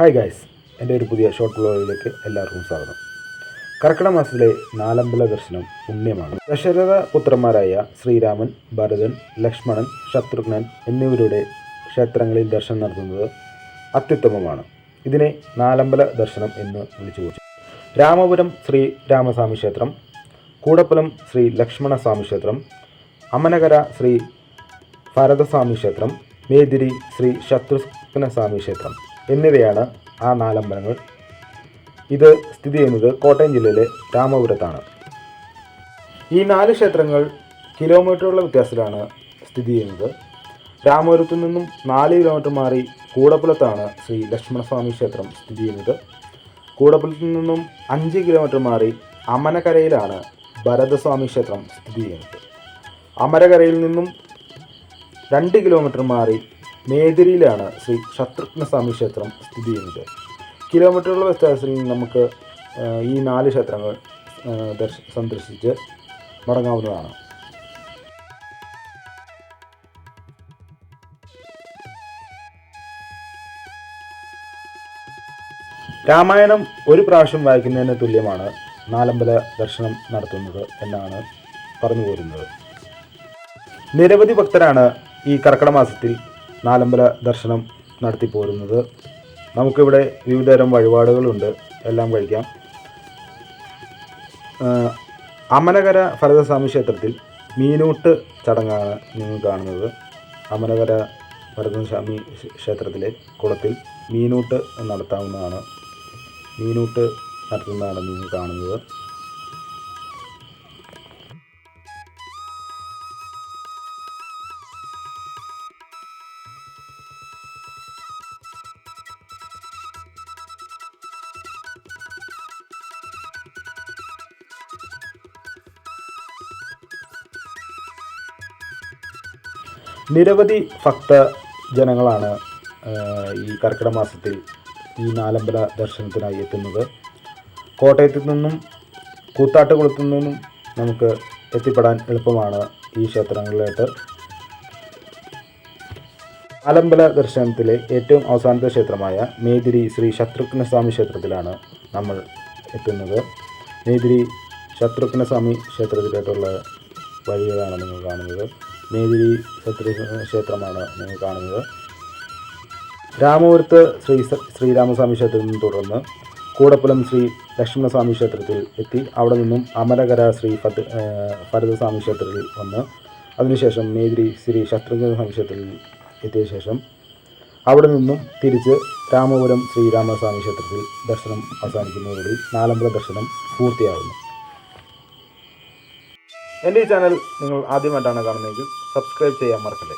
Hi guys എന്റെ ഒരു പുതിയ ഷോർട്ട് വ്ലോഗിലേക്ക് എല്ലാവർക്കും സ്വാഗതം. കർക്കിടക മാസത്തിലെ നാലമ്പല ദർശനം പുണ്യമാണ്. ദശരഥ പുത്രന്മാരായ ശ്രീരാമൻ ഭരതൻ ലക്ഷ്മണൻ ശത്രുഘ്നൻ എന്നിവരുടെ ക്ഷേത്രങ്ങളിൽ ദർശനം നടത്തുന്നത് അത്യുത്തമമാണ്. ഇതിനെ നാലമ്പല ദർശനം എന്ന് വിളിച്ചു പോച്ചു രാമപുരം ശ്രീ രാമസ്വാമി ക്ഷേത്രം കൂടപ്പുലം ശ്രീ ലക്ഷ്മണസ്വാമി ക്ഷേത്രം അമനകര ശ്രീ ഭരതസ്വാമി ക്ഷേത്രം മേതിരി ശ്രീ ശത്രുഘ്നസ്വാമി ക്ഷേത്രം എന്നിവയാണ് ആ നാലമ്പലങ്ങൾ. ഇത് സ്ഥിതി ചെയ്യുന്നത് കോട്ടയം ജില്ലയിലെ രാമപുരത്താണ്. ഈ നാല് ക്ഷേത്രങ്ങൾ കിലോമീറ്ററുള്ള വ്യത്യാസത്തിലാണ് സ്ഥിതി ചെയ്യുന്നത്. രാമപുരത്തു നിന്നും നാല് കിലോമീറ്റർ മാറി കൂടപ്പുലത്താണ് ശ്രീ ലക്ഷ്മണസ്വാമി ക്ഷേത്രം സ്ഥിതി ചെയ്യുന്നത്. കൂടപ്പുലത്തു നിന്നും അഞ്ച് കിലോമീറ്റർ മാറി അമനകരയിലാണ് ഭരതസ്വാമി ക്ഷേത്രം സ്ഥിതി ചെയ്യുന്നത്. അമരകരയിൽ നിന്നും രണ്ട് കിലോമീറ്റർ മാറി മേദിരിയിലാണ് ശ്രീ ശത്രുഘ്നസ്വാമി ക്ഷേത്രം സ്ഥിതി ചെയ്യുന്നത്. കിലോമീറ്ററുകളുടെ വ്യത്യാസത്തിൽ നമുക്ക് ഈ നാല് ക്ഷേത്രങ്ങൾ സന്ദർശിച്ച് മടങ്ങാവുന്നതാണ്. രാമായണം ഒരു പ്രാവശ്യം വായിക്കുന്നതിന് തുല്യമാണ് നാലമ്പല ദർശനം നടത്തുന്നത് എന്നാണ് പറഞ്ഞു പോരുന്നത്. നിരവധി ഭക്തരാണ് ഈ കർക്കിടക മാസത്തിൽ നാലമ്പല ദർശനം നടത്തി പോരുന്നത്. നമുക്കിവിടെ വിവിധതരം വഴിപാടുകളുണ്ട്. എല്ലാം കഴിക്കാം. അമനകര ഭരതസ്വാമി ക്ഷേത്രത്തിൽ മീനൂട്ട് ചടങ്ങാണ് നിങ്ങൾ കാണുന്നത്. അമനകര ഭരതസ്വാമി ക്ഷേത്രത്തിലെ കുളത്തിൽ മീനൂട്ട് നടത്താവുന്നതാണ്. മീനൂട്ട് നടത്തുന്നതാണ് നിങ്ങൾ കാണുന്നത്. നിരവധി ഭക്ത ജനങ്ങളാണ് ഈ കർക്കിടക മാസത്തിൽ ഈ നാലമ്പല ദർശനത്തിനായി എത്തുന്നത്. കോട്ടയത്തു നിന്നും കൂത്താട്ടുകുളത്തു നിന്നും നമുക്ക് എത്തിപ്പെടാൻ എളുപ്പമാണ് ഈ ക്ഷേത്രങ്ങളിലായിട്ട് നാലമ്പല ദർശനത്തിലെ ഏറ്റവും അവസാനത്തെ ക്ഷേത്രമായ മേതിരി ശ്രീ ശത്രുഘ്നസ്വാമി ക്ഷേത്രത്തിലാണ് നമ്മൾ എത്തുന്നത്. മേദിരി ശത്രുഘ്നസ്വാമി ക്ഷേത്രത്തിലേക്കുള്ള വഴികളാണ് നിങ്ങൾ കാണുന്നത്. മേദിരി ക്ഷത്രി ക്ഷേത്രമാണ് നിങ്ങൾ കാണുന്നത്. രാമപുരത്ത് ശ്രീ ശ്രീരാമസ്വാമി ക്ഷേത്രത്തിൽ നിന്ന് തുടർന്ന് കൂടപ്പുലം ശ്രീ ലക്ഷ്മണസ്വാമി ക്ഷേത്രത്തിൽ എത്തി. അവിടെ നിന്നും അമരകര ശ്രീ ഫത് ഭരതസ്വാമി ക്ഷേത്രത്തിൽ വന്ന് അതിനുശേഷം മേദിരി ശ്രീ ശത്രുഘ്നസ്വാമി ക്ഷേത്രത്തിൽ എത്തിയ ശേഷം അവിടെ നിന്നും തിരിച്ച് രാമപുരം ശ്രീരാമസ്വാമി ക്ഷേത്രത്തിൽ ദർശനം അവസാനിക്കുന്നതോടുകൂടി നാലമ്പല ദർശനം പൂർത്തിയാകുന്നു. എന്റെ ഈ ചാനൽ നിങ്ങൾ ആദ്യമായിട്ടാണ് കാണുന്നതെങ്കിൽ സബ്സ്ക്രൈബ് ചെയ്യാൻ മറക്കല്ലേ.